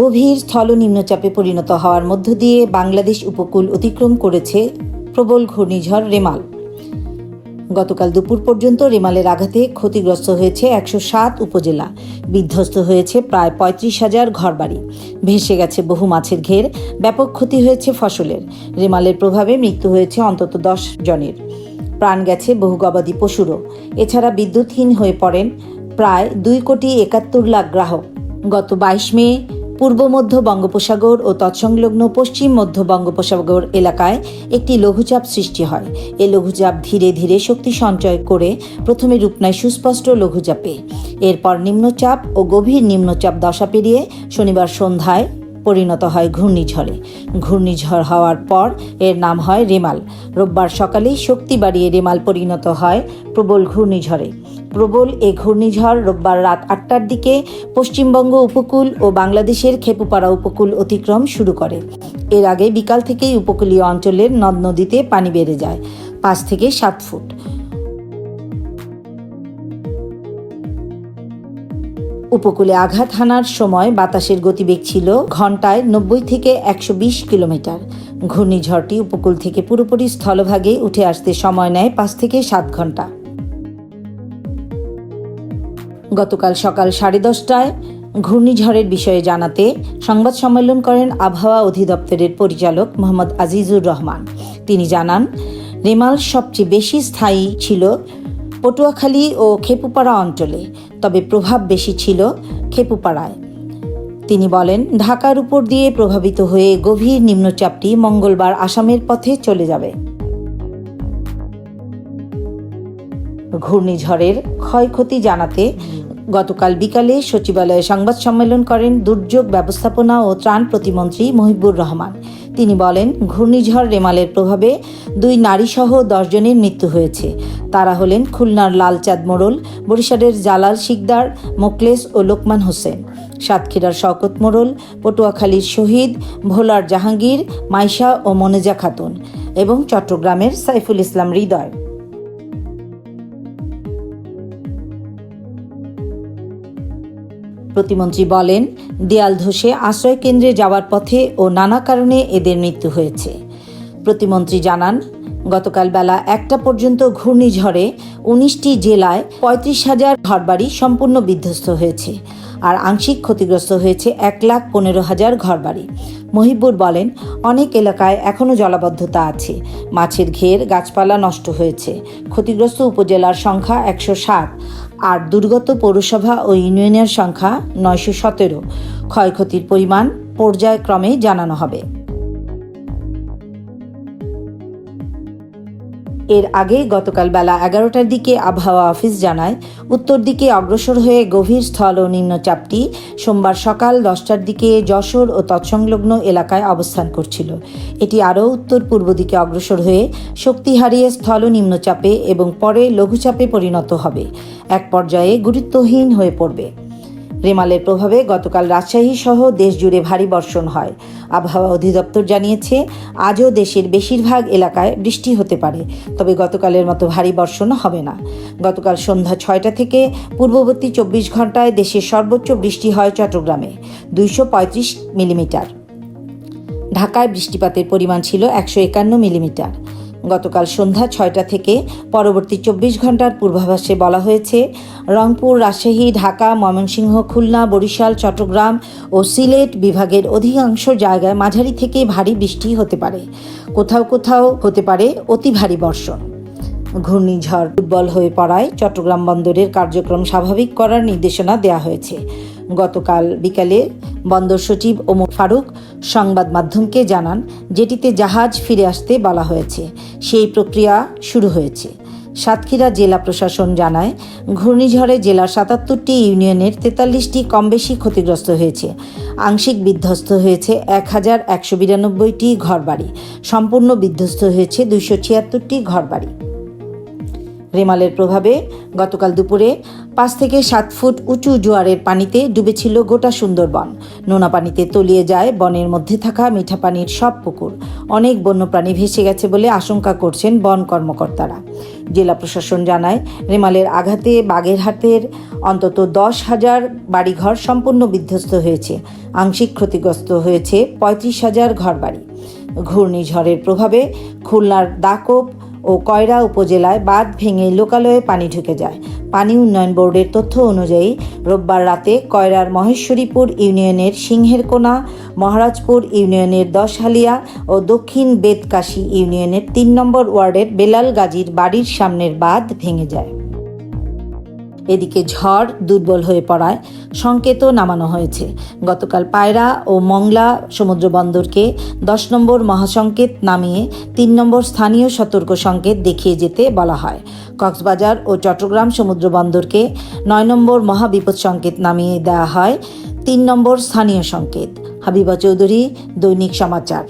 গভীর স্থল নিম্নচাপে পরিণত হওয়ার মধ্য দিয়ে বাংলাদেশ উপকূল অতিক্রম করেছে প্রবল ঘূর্ণিঝড় রেমাল। গতকাল দুপুর পর্যন্ত রেমালের আঘাতে ক্ষতিগ্রস্ত হয়েছে একশো সাত উপজেলা। বিধ্বস্ত হয়েছে প্রায় পঁয়ত্রিশ হাজার ঘরবাড়ি। ভেসে গেছে বহু মাছের ঘের। ব্যাপক ক্ষতি হয়েছে ফসলের। রেমালের প্রভাবে মৃত্যু হয়েছে অন্তত দশ জনের। প্রাণ গেছে বহু গবাদি পশুরও। এছাড়া বিদ্যুৎহীন হয়ে পড়েন প্রায় দুই কোটি একাত্তর লাখ গ্রাহক। গত বাইশ মে পূর্ব মধ্য বঙ্গোপসাগর ও তৎসংলগ্ন পশ্চিম মধ্য বঙ্গোপসাগর এলাকায় একটি লঘুচাপ সৃষ্টি হয়। এই লঘুচাপ ধীরে ধীরে শক্তি সঞ্চয় করে প্রথমে রূপ নেয় সুস্পষ্ট লঘুচাপে। এরপর নিম্নচাপ ও গভীর নিম্নচাপ দশা পেরিয়ে শনিবার সন্ধ্যায় পরিণত হয় ঘূর্ণিঝড়ে। ঘূর্ণিঝড় হওয়ার পর এর নাম হয় রেমাল। রোববার সকালেই শক্তি বাড়িয়ে রেমাল পরিণত হয় প্রবল ঘূর্ণিঝড়ে। প্রবল এ ঘূর্ণিঝড় রোববার রাত আটটার দিকে পশ্চিমবঙ্গ উপকূল ও বাংলাদেশের খেপুপাড়া উপকূল অতিক্রম শুরু করে। এর আগে বিকাল থেকেই উপকূলীয় অঞ্চলের নদ নদীতে পানি বেড়ে যায়, পাঁচ থেকে সাত ফুট। উপকূলে আঘাত হানার সময় বাতাসের গতিবেগ ছিল ঘন্টায় নব্বই থেকে একশো বিশ কিলোমিটার। ঘূর্ণিঝড়টি উপকূল থেকে পুরোপুরি স্থলভাগে উঠে আসতে সময় নেয় পাঁচ থেকে সাত ঘণ্টা। গতকাল সকাল সাড়ে দশটায় ঘূর্ণিঝড়ের বিষয়ে জানাতে সংবাদ সম্মেলন করেন আবহাওয়া অধিদপ্তরের পরিচালক মোহাম্মদ আজিজুর রহমান। তিনি জানান, রেমাল সবচেয়ে বেশি স্থায়ী ছিল পটুয়াখালী ও খেপুপাড়া অঞ্চলে, তবে প্রভাব বেশি ছিল খেপুপাড়ায়। তিনি বলেন, ঢাকার উপর দিয়ে প্রভাবিত হয়ে গভীর নিম্নচাপটি মঙ্গলবার আসামের পথে চলে যাবে। ঘূর্ণিঝড়ের ক্ষয়ক্ষতি জানাতে গতকাল বিকালে সচিবালয়ে সংবাদ সম্মেলন করেন দুর্যোগ ব্যবস্থাপনা ও ত্রাণ প্রতিমন্ত্রী মহিবুর রহমান। তিনি বলেন, ঘূর্ণিঝড় রেমালের প্রভাবে দুই নারীসহ দশজনের মৃত্যু হয়েছে। তারা হলেন খুলনার লালচাঁদ মোড়ল, বরিশালের জালাল শিকদার মোকলেস ও লোকমান হোসেন। সাতক্ষীরার শওকত মোড়ল, পটুয়াখালীর শহীদ, ভোলার জাহাঙ্গীর, মাইশা ও মনেজা খাতুন এবং চট্টগ্রামের সাইফুল ইসলাম হৃদয়। প্রতিমন্ত্রী বলেন, দেয়াল ধসে আশ্রয় কেন্দ্রে যাওয়ার পথে ও নানা কারণে এদের মৃত্যু হয়েছে। প্রতিমন্ত্রী জানান, গতকাল বেলা একটা পর্যন্ত ঘূর্ণিঝড়ে উনিশটি জেলায় পঁয়ত্রিশ হাজার ঘরবাড়ি সম্পূর্ণ বিধ্বস্ত হয়েছে আর আংশিক ক্ষতিগ্রস্ত হয়েছে এক লাখ পনেরো হাজার ঘরবাড়ি। মহিবুর বলেন, অনেক এলাকায় এখনও জলাবদ্ধতা আছে, মাছের ঘের, গাছপালা নষ্ট হয়েছে, ক্ষতিগ্রস্ত উপজেলার সংখ্যা একশো সাত আর দুর্গত পৌরসভা ও ইউনিয়নের সংখ্যা নয়শো সতেরো। ক্ষয়ক্ষতির পরিমাণ পর্যায়ক্রমে জানানো হবে। এর আগে গতকাল বেলা এগারোটার দিকে আবহাওয়া অফিস জানায়, উত্তর দিকে অগ্রসর হয়ে গভীর স্থল ও নিম্নচাপটি সোমবার সকাল দশটার দিকে যশোর ও তৎসংলগ্ন এলাকায় অবস্থান করছিল। এটি আরও উত্তর পূর্ব দিকে অগ্রসর হয়ে শক্তি হারিয়ে স্থল নিম্নচাপে এবং পরে লঘুচাপে পরিণত হবে। এক পর্যায়ে গুরুত্বহীন হয়ে পড়বে। রেমালের প্রভাবে গতকাল রাজশাহী সহ দেশজুড়ে ভারী বর্ষণ হয়। আবহাওয়া অধিদপ্তর জানিয়েছে, আজও দেশের বেশিরভাগ এলাকায় বৃষ্টি হতে পারে, তবে গতকালের মতো ভারী বর্ষণ হবে না। গতকাল সন্ধ্যা ছয়টা থেকে পূর্ববর্তী চব্বিশ ঘন্টায় দেশের সর্বোচ্চ বৃষ্টি হয় চট্টগ্রামে, দুইশো পঁয়ত্রিশ মিলিমিটার। ঢাকায় বৃষ্টিপাতের পরিমাণ ছিল একশো একান্ন মিলিমিটার। গতকাল সন্ধ্যা ছয়টা থেকে পরবর্তী চব্বিশ ঘণ্টার পূর্বাভাসে বলা হয়েছে রংপুর, রাজশাহী, ঢাকা, ময়মনসিংহ, খুলনা, বরিশাল, চট্টগ্রাম ও সিলেট বিভাগের অধিকাংশ জায়গায় মাঝারি থেকে ভারী বৃষ্টি হতে পারে। কোথাও কোথাও হতে পারে অতি ভারী বর্ষণ। ঘূর্ণিঝড় দুর্বল হয়ে পড়ায় চট্টগ্রাম বন্দরের কার্যক্রম স্বাভাবিক করার নির্দেশনা দেওয়া হয়েছে। গতকাল বিকালে বন্দর সচিব ওমর ফারুক সংবাদ মাধ্যমকে জানান, যেটিতে জাহাজ ফিরে আসতে বলা হয়েছে। সেই প্রক্রিয়া শুরু হয়েছে। সাতক্ষীরা জেলা প্রশাসন জানায়, ঘূর্ণিঝড়ে জেলার সাতাত্তরটি ইউনিয়নের তেতাল্লিশটি কম বেশি ক্ষতিগ্রস্ত হয়েছে। আংশিক বিধ্বস্ত হয়েছে এক হাজার একশো বিরানব্বইটি ঘরবাড়ি। সম্পূর্ণ বিধ্বস্ত হয়েছে দুইশো ছিয়াত্তরটি ঘরবাড়ি। রেমালের প্রভাবে গতকাল দুপুরে পাঁচ থেকে সাত ফুট উঁচু জোয়ারের পানিতে ডুবেছিল গোটা সুন্দরবন। নোনা পানিতে তলিয়ে যায় বনের মধ্যে থাকা মিঠা পানির সব পুকুর। অনেক বন্যপ্রাণী ভেসে গেছে বলে আশঙ্কা করছেন বন কর্মকর্তারা। জেলা প্রশাসন জানায়, রেমালের আঘাতে বাগেরহাটের অন্তত দশ হাজার বাড়িঘর সম্পূর্ণ বিধ্বস্ত হয়েছে। আংশিক ক্ষতিগ্রস্ত হয়েছে পঁয়ত্রিশ হাজার ঘরবাড়ি। ঘূর্ণিঝড়ের প্রভাবে খুলনার দাকোপ ও কয়রা উপজেলায় বাঁধ ভেঙে লোকালয়ে পানি ঢুকে যায়। পানি উন্নয়ন বোর্ডের তথ্য অনুযায়ী, রোববার রাতে কয়রার মহেশ্বরীপুর ইউনিয়নের সিংহেরকোনা, মহারাজপুর ইউনিয়নের দশহালিয়া ও দক্ষিণ বেদকাশী ইউনিয়নের তিন নম্বর ওয়ার্ডের বেলাল গাজীর বাড়ির সামনের বাঁধ ভেঙে যায়। এদিকে ঝড় দুর্বল হয়ে পড়ায় সংকেতও নামানো হয়েছে। গতকাল পায়রা ও মংলা সমুদ্র বন্দরকে দশ নম্বর মহাসংকেত নামিয়ে তিন নম্বর স্থানীয় সতর্ক সংকেত দেখিয়ে যেতে বলা হয়। কক্সবাজার ও চট্টগ্রাম সমুদ্র বন্দরকে নয় নম্বর মহাবিপদ সংকেত নামিয়ে দেওয়া হয় তিন নম্বর স্থানীয় সংকেত। হাবিবা চৌধুরী, দৈনিক সমাচার।